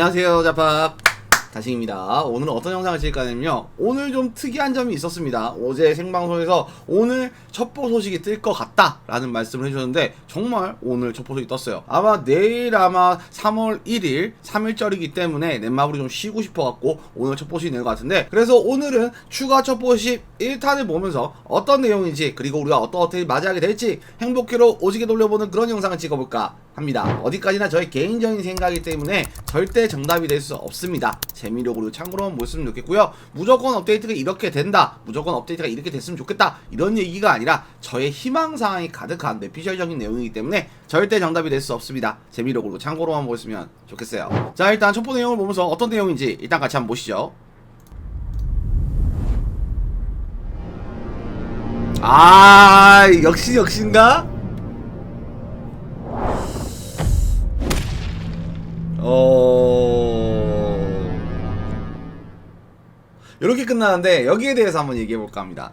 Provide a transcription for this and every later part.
안녕하세요 자팝 다시입니다. 오늘은 어떤 영상을 찍을까 하면요. 오늘 좀 특이한 점이 있었습니다. 어제 생방송에서 오늘 첩보 소식이 뜰 것 같다 라는 말씀을 해주셨는데 정말 오늘 첩보 소식이 떴어요. 아마 내일 아마 3월 1일 3일절이기 때문에 넷마블이 좀 쉬고 싶어갖고 오늘 첩보 소식이 낼것 같은데 그래서 오늘은 추가 첩보 소식 1탄을 보면서 어떤 내용인지 그리고 우리가 어떤 어떻게 맞이하게 될지 행복회로 오지게 돌려보는 그런 영상을 찍어볼까 합니다. 어디까지나 저의 개인적인 생각이기 때문에 절대 정답이 될 수 없습니다. 재미로 그리고 참고로만 보셨으면 좋겠고요. 무조건 업데이트가 이렇게 된다. 무조건 업데이트가 이렇게 됐으면 좋겠다. 이런 얘기가 아니라 저의 희망사항이 가득한 내피셜적인 내용이기 때문에 절대 정답이 될 수 없습니다. 그리고 참고로만 보셨으면 좋겠어요. 자 일단 첫 번째 내용을 보면서 어떤 내용인지 일단 같이 한번 보시죠. 아 역시 역신가? 어 이렇게 끝나는데 여기에 대해서 한번 얘기해 볼까 합니다.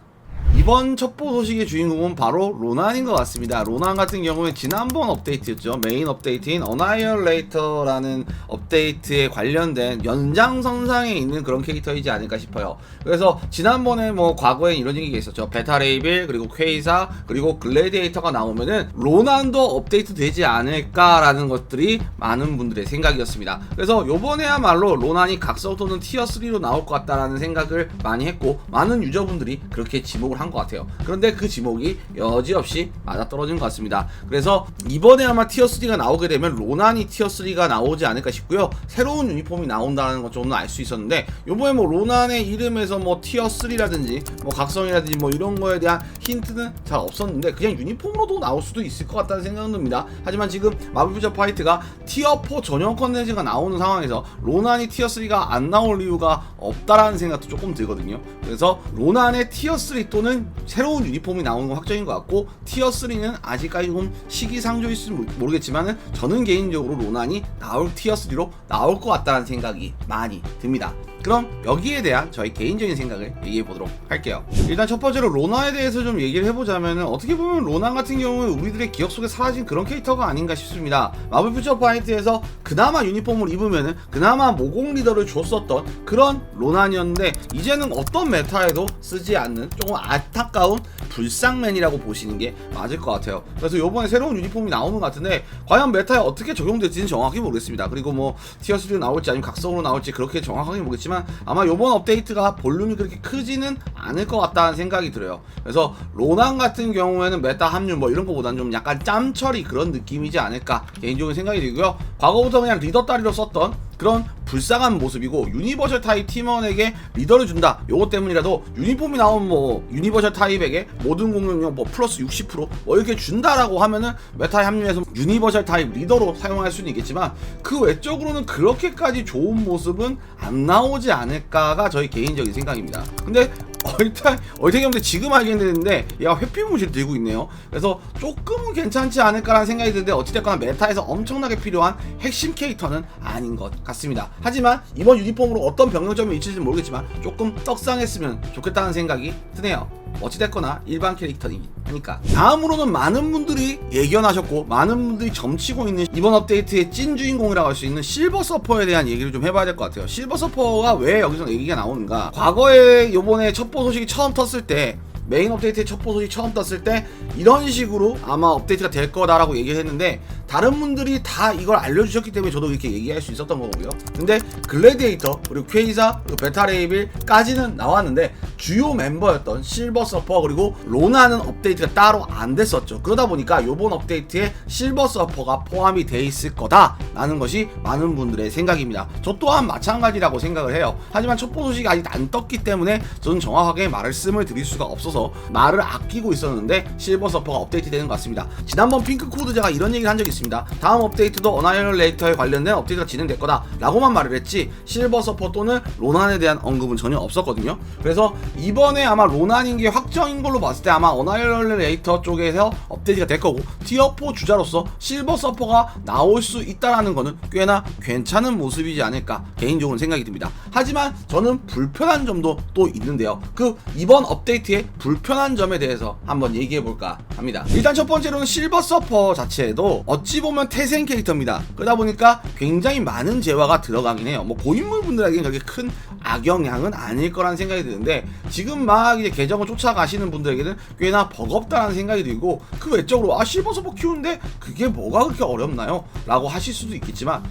이번 첩보 소식의 주인공은 바로 로난인 것 같습니다. 로난 같은 경우에 지난번 업데이트였죠. 메인 업데이트인 어나이얼레이터라는 업데이트에 관련된 연장선상에 있는 그런 캐릭터이지 않을까 싶어요. 그래서 지난번에 뭐 과거에 이런 얘기가 있었죠. 베타레이빌 그리고 퀘이사 그리고 글래디에이터가 나오면은 로난도 업데이트 되지 않을까라는 것들이 많은 분들의 생각이었습니다. 그래서 요번에야말로 로난이 각성 또는 티어 3로 나올 것 같다라는 생각을 많이 했고 많은 유저분들이 그렇게 지목을 한것 같아요. 그런데 그 지목이 여지없이 맞아떨어진 것 같습니다. 그래서 이번에 아마 티어 3가 나오게 되면 로난이 티어 3가 나오지 않을까 싶고요. 새로운 유니폼이 나온다는 것 정도는 알 수 있었는데 요번에 뭐 로난의 이름에서 뭐 티어 3라든지 뭐 각성이라든지 뭐 이런 거에 대한 힌트는 잘 없었는데 그냥 유니폼으로도 나올 수도 있을 것 같다는 생각은 듭니다. 하지만 지금 마블 퓨처 파이트가 티어 4 전용 컨텐츠가 나오는 상황에서 로난이 티어 3가 안 나올 이유가 없다라는 생각도 조금 들거든요. 그래서 로난의 티어 3 또는 새로운 유니폼이 나오는 건 확정인 것 같고 티어 3는 아직까지 좀 시기상조일지 모르겠지만은 저는 개인적으로 로난이 나올 티어 3로 나올 것 같다는 생각이 많이 듭니다. 그럼 여기에 대한 저희 개인적인 생각을 얘기해 보도록 할게요. 일단 첫 번째로 로나에 대해서 좀 얘기를 해보자면은 어떻게 보면 로나 같은 경우는 우리들의 기억 속에 사라진 그런 캐릭터가 아닌가 싶습니다. 마블 퓨처 파이트에서 그나마 유니폼을 입으면은 그나마 모공 리더를 줬었던 그런 로난이었는데 이제는 어떤 메타에도 쓰지 않는 조금 안타까운 불쌍맨이라고 보시는 게 맞을 것 같아요. 그래서 이번에 새로운 유니폼이 나오는 것 같은데 과연 메타에 어떻게 적용될지는 정확히 모르겠습니다. 그리고 뭐 티어 3로 나올지 아니면 각성으로 나올지 그렇게 정확하게 모르겠지만 아마 이번 업데이트가 볼륨이 그렇게 크지는 않을 것 같다는 생각이 들어요. 그래서 로난 같은 경우에는 메타 합류 뭐 이런 거보다는 좀 약간 짬처리 그런 느낌이지 않을까 개인적인 생각이 들고요. 과거부터 그냥 리더 따리로 썼던 그런 불쌍한 모습이고 유니버셜 타입 팀원에게 리더를 준다. 요것 때문이라도 유니폼이 나온 뭐 유니버셜 타입에게 모든 공격력 뭐 플러스 60%뭐 이렇게 준다라고 하면은 메타에 합류해서 유니버셜 타입 리더로 사용할 수는 있겠지만 그 외적으로는 그렇게까지 좋은 모습은 안 나오지 않을까가 저희 개인적인 생각입니다. 근데 얼탈 얼태경도 지금 알겠는데 얘가 회피무실 들고 있네요. 그래서 조금은 괜찮지 않을까라는 생각이 드는데 어찌됐거나 메타에서 엄청나게 필요한 핵심 캐릭터는 아닌 것 같습니다. 하지만 이번 유니폼으로 어떤 변경점이 있을지 모르겠지만 조금 떡상했으면 좋겠다는 생각이 드네요. 어찌됐거나 일반 캐릭터니까. 다음으로는 많은 분들이 예견하셨고 많은 분들이 점치고 있는 이번 업데이트의 찐 주인공이라고 할 수 있는 실버 서퍼에 대한 얘기를 좀 해봐야 될 것 같아요. 실버 서퍼가 왜 여기서 얘기가 나오는가? 과거에 요번에 첩보 소식이 처음 텄을 때 메인 업데이트의 첩보 소식 처음 떴을 때 이런 식으로 아마 업데이트가 될 거다라고 얘기를 했는데 다른 분들이 다 이걸 알려주셨기 때문에 저도 이렇게 얘기할 수 있었던 거고요. 근데 글래디에이터 그리고 퀘이사 그리고 베타레이빌까지는 나왔는데 주요 멤버였던 실버 서퍼 그리고 로나는 업데이트가 따로 안 됐었죠. 그러다 보니까 요번 업데이트에 실버 서퍼가 포함이 돼 있을 거다라는 것이 많은 분들의 생각입니다. 저 또한 마찬가지라고 생각을 해요. 하지만 첩보 소식이 아직 안 떴기 때문에 저는 정확하게 말씀을 드릴 수가 없어서 말을 아끼고 있었는데 실버 서퍼가 업데이트 되는 것 같습니다. 지난번 핑크 코드 제가 이런 얘기를 한 적이 있 습니다. 다음 업데이트도 어나이얼레이터에 관련된 업데이트가 진행될 거다 라고만 말을 했지 실버 서퍼 또는 로난에 대한 언급은 전혀 없었거든요. 그래서 이번에 아마 로난인 게 확정인 걸로 봤을 때 아마 어나이얼레이터 쪽에서 업데이트가 될 거고 티어4 주자로서 실버 서퍼가 나올 수 있다라는 거는 꽤나 괜찮은 모습이지 않을까 개인적으로 생각이 듭니다. 하지만 저는 불편한 점도 또 있는데요. 그 이번 업데이트의 불편한 점에 대해서 한번 얘기해 볼까 합니다. 일단 첫 번째로는 실버 서퍼 자체에도 어찌 어찌 보면 태생 캐릭터입니다. 그러다 보니까 굉장히 많은 재화가 들어가긴 해요. 뭐 고인물 분들에게는 그렇게 큰 악영향은 아닐 거라는 생각이 드는데 지금 막 이제 계정을 쫓아가시는 분들에게는 꽤나 버겁다는 생각이 들고 그 외적으로 아 실버 서버 키우는데 그게 뭐가 그렇게 어렵나요? 라고 하실 수도 있겠지만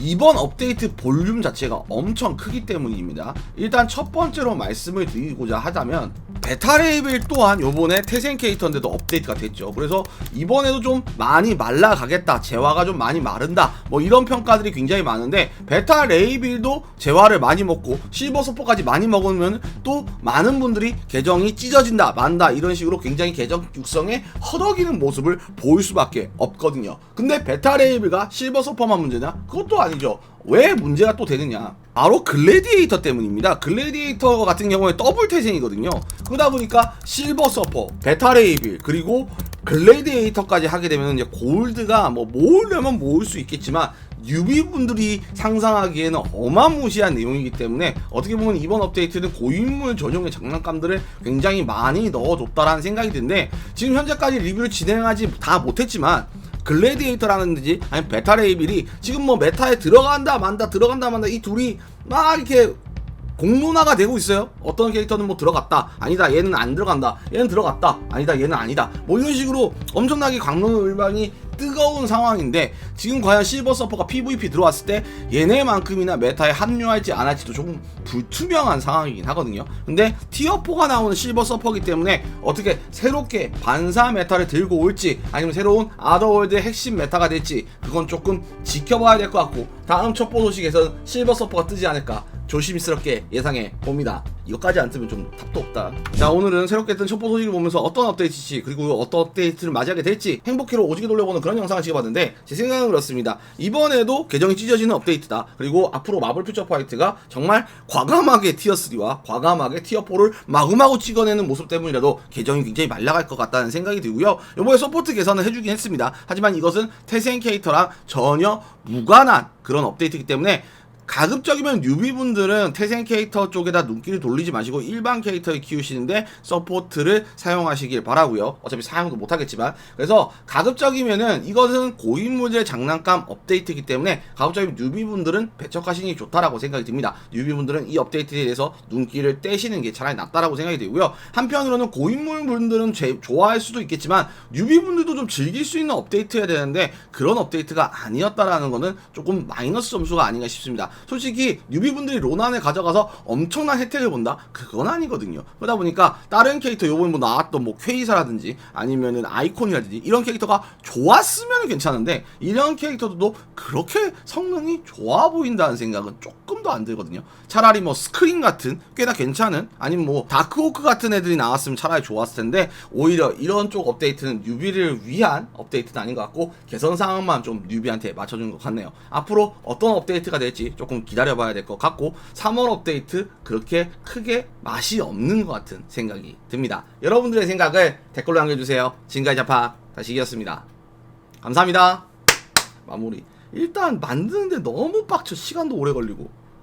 이번 업데이트 볼륨 자체가 엄청 크기 때문입니다. 일단 첫 번째로 말씀을 드리고자 하자면 베타 레이블 또한 요번에 태생 캐릭터인데도 업데이트가 됐죠. 그래서 이번에도 좀 많이 말라가겠다. 재화가 좀 많이 마른다. 뭐 이런 평가들이 굉장히 많은데 베타 레이빌도 재화를 많이 먹고 실버 서포까지 많이 먹으면 또 많은 분들이 계정이 찢어진다, 만다 이런 식으로 굉장히 계정 육성에 허덕이는 모습을 보일 수밖에 없거든요. 근데 베타 레이블과 실버 서퍼만 문제냐? 그것도 아니죠. 왜 문제가 또 되느냐? 바로 글래디에이터 때문입니다. 글래디에이터 같은 경우에 더블 태생이거든요. 그러다 보니까 실버 서퍼, 베타 레이빌, 그리고 글래디에이터까지 하게 되면 이제 골드가 뭐 모으려면 모을 수 있겠지만 뉴비분들이 상상하기에는 어마무시한 내용이기 때문에 어떻게 보면 이번 업데이트는 고인물 전용의 장난감들을 굉장히 많이 넣어줬다라는 생각이 드는데 지금 현재까지 리뷰를 진행하지 다 못했지만 글래디에이터라는지 아니면 베타 레이빌이 지금 뭐 메타에 들어간다 만다 들어간다 만다 이 둘이 막 이렇게 공론화가 되고 있어요. 어떤 캐릭터는 뭐 들어갔다. 아니다. 얘는 안 들어간다. 얘는 들어갔다. 아니다. 얘는 아니다. 뭐 이런 식으로 엄청나게 강론을방이 뜨거운 상황인데 지금 과연 실버 서퍼가 PVP 들어왔을 때 얘네만큼이나 메타에 합류할지 안 할지도 조금 불투명한 상황이긴 하거든요. 근데 티어4가 나오는 실버 서퍼기 때문에 어떻게 새롭게 반사 메타를 들고 올지 아니면 새로운 아더월드의 핵심 메타가 될지 그건 조금 지켜봐야 될 것 같고 다음 첩보 소식에서는 실버 서퍼가 뜨지 않을까 조심스럽게 예상해 봅니다. 이거까지 안 뜨면 좀 답도 없다. 자 오늘은 새롭게 뜬 첩보 소식을 보면서 어떤 업데이트일지 그리고 어떤 업데이트를 맞이하게 될지 행복히로 오지게 돌려보는 그런 영상을 찍어봤는데 제 생각은 그렇습니다. 이번에도 계정이 찢어지는 업데이트다. 그리고 앞으로 마블 퓨처 파이트가 정말 과감하게 티어 3와 과감하게 티어 4를 마구마구 찍어내는 모습 때문이라도 계정이 굉장히 말라갈 것 같다는 생각이 들고요. 이번에 서포트 개선을 해주긴 했습니다. 하지만 이것은 태생 캐릭터랑 전혀 무관한 그런 업데이트이기 때문에 가급적이면 뉴비분들은 태생 캐릭터 쪽에다 눈길을 돌리지 마시고 일반 캐릭터를 키우시는데 서포트를 사용하시길 바라고요. 어차피 사용도 못하겠지만 그래서 가급적이면은 이것은 고인물들의 장난감 업데이트이기 때문에 가급적이면 뉴비분들은 배척하시는 게 좋다라고 생각이 듭니다. 뉴비분들은 이 업데이트에 대해서 눈길을 떼시는 게 차라리 낫다라고 생각이 들고요. 한편으로는 고인물분들은 제- 좋아할 수도 있겠지만 뉴비분들도 좀 즐길 수 있는 업데이트여야 되는데 그런 업데이트가 아니었다라는 거는 조금 마이너스 점수가 아닌가 싶습니다. 솔직히 뉴비분들이 로난을 가져가서 엄청난 혜택을 본다? 그건 아니거든요. 그러다 보니까 다른 캐릭터 요번에 뭐 나왔던 뭐 퀘이사라든지 아니면은 아이콘이라든지 이런 캐릭터가 좋았으면 괜찮은데 이런 캐릭터도 그렇게 성능이 좋아 보인다는 생각은 조금도 안 들거든요. 차라리 뭐 스크린 같은 꽤나 괜찮은 아니면 뭐 다크호크 같은 애들이 나왔으면 차라리 좋았을 텐데 오히려 이런 쪽 업데이트는 뉴비를 위한 업데이트는 아닌 것 같고 개선 사항만 좀 뉴비한테 맞춰준 것 같네요. 앞으로 어떤 업데이트가 될지 조금 기다려봐야 될 것 같고 3월 업데이트 그렇게 크게 맛이 없는 것 같은 생각이 듭니다. 여러분들의 생각을 댓글로 남겨주세요. 지금까지 자파 다시 이겼습니다. 감사합니다. 마무리. 일단 만드는데 너무 빡쳐 시간도 오래 걸리고